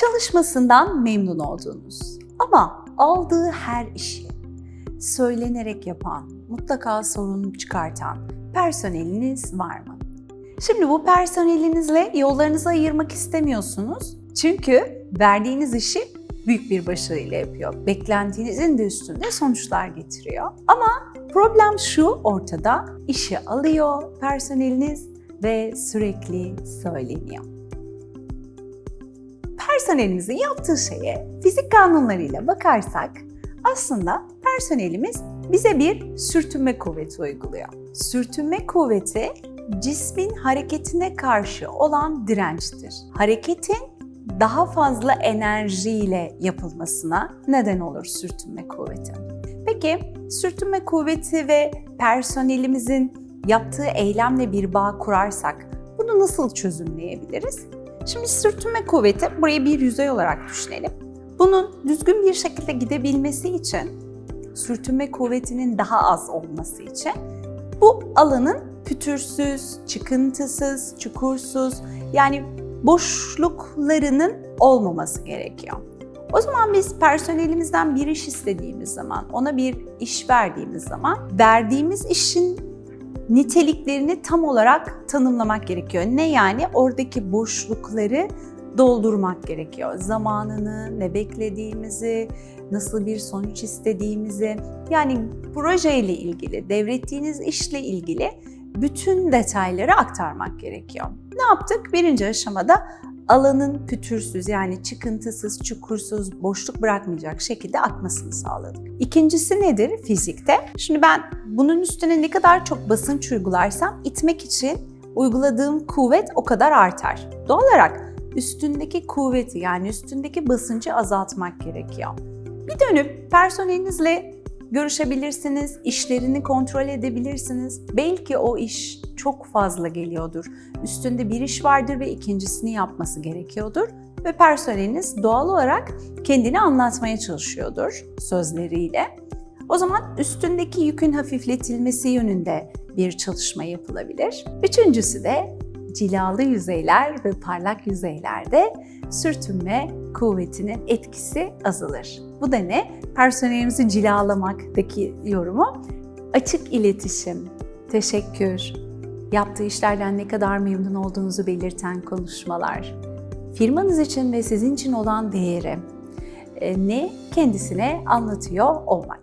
Çalışmasından memnun olduğunuz ama aldığı her işi söylenerek yapan, mutlaka sorun çıkartan personeliniz var mı? Şimdi bu personelinizle yollarınızı ayırmak istemiyorsunuz. Çünkü verdiğiniz işi büyük bir başarıyla yapıyor. Beklentinizin de üstünde sonuçlar getiriyor. Ama problem şu ortada. işi alıyor personeliniz ve sürekli söyleniyor. Personelimizin yaptığı şeye fizik kanunlarıyla bakarsak aslında personelimiz bize bir sürtünme kuvveti uyguluyor. Sürtünme kuvveti cismin hareketine karşı olan dirençtir. Hareketin daha fazla enerjiyle yapılmasına neden olur sürtünme kuvveti. Peki sürtünme kuvveti ve personelimizin yaptığı eylemle bir bağ kurarsak bunu nasıl çözümleyebiliriz? Şimdi sürtünme kuvveti burayı bir yüzey olarak düşünelim. Bunun düzgün bir şekilde gidebilmesi için sürtünme kuvvetinin daha az olması için bu alanın pütürsüz, çıkıntısız, çukursuz yani boşluklarının olmaması gerekiyor. O zaman biz personelimizden bir iş istediğimiz zaman, ona bir iş verdiğimiz zaman verdiğimiz işin niteliklerini tam olarak tanımlamak gerekiyor. Ne yani? Oradaki boşlukları doldurmak gerekiyor. Zamanını, ne beklediğimizi, nasıl bir sonuç istediğimizi, yani projeyle ilgili, devrettiğiniz işle ilgili bütün detayları aktarmak gerekiyor. Ne yaptık? Birinci aşamada alanın pütürsüz yani çıkıntısız, çukursuz, boşluk bırakmayacak şekilde akmasını sağladık. İkincisi nedir fizikte? Şimdi ben bunun üstüne ne kadar çok basınç uygularsam itmek için uyguladığım kuvvet o kadar artar. Doğal olarak üstündeki kuvveti yani üstündeki basıncı azaltmak gerekiyor. Bir dönüp personelinizle görüşebilirsiniz, işlerini kontrol edebilirsiniz. Belki o iş çok fazla geliyordur. Üstünde bir iş vardır ve ikincisini yapması gerekiyordur ve personeliniz doğal olarak kendini anlatmaya çalışıyordur sözleriyle. O zaman üstündeki yükün hafifletilmesi yönünde bir çalışma yapılabilir. Üçüncüsü de cilalı yüzeyler ve parlak yüzeylerde sürtünme kuvvetinin etkisi azalır. Bu da ne? Personelimizi cilalamaktaki yorumu açık iletişim, teşekkür, yaptığı işlerden ne kadar memnun olduğunuzu belirten konuşmalar, firmanız için ve sizin için olan değeri e, ne kendisine anlatıyor olmak.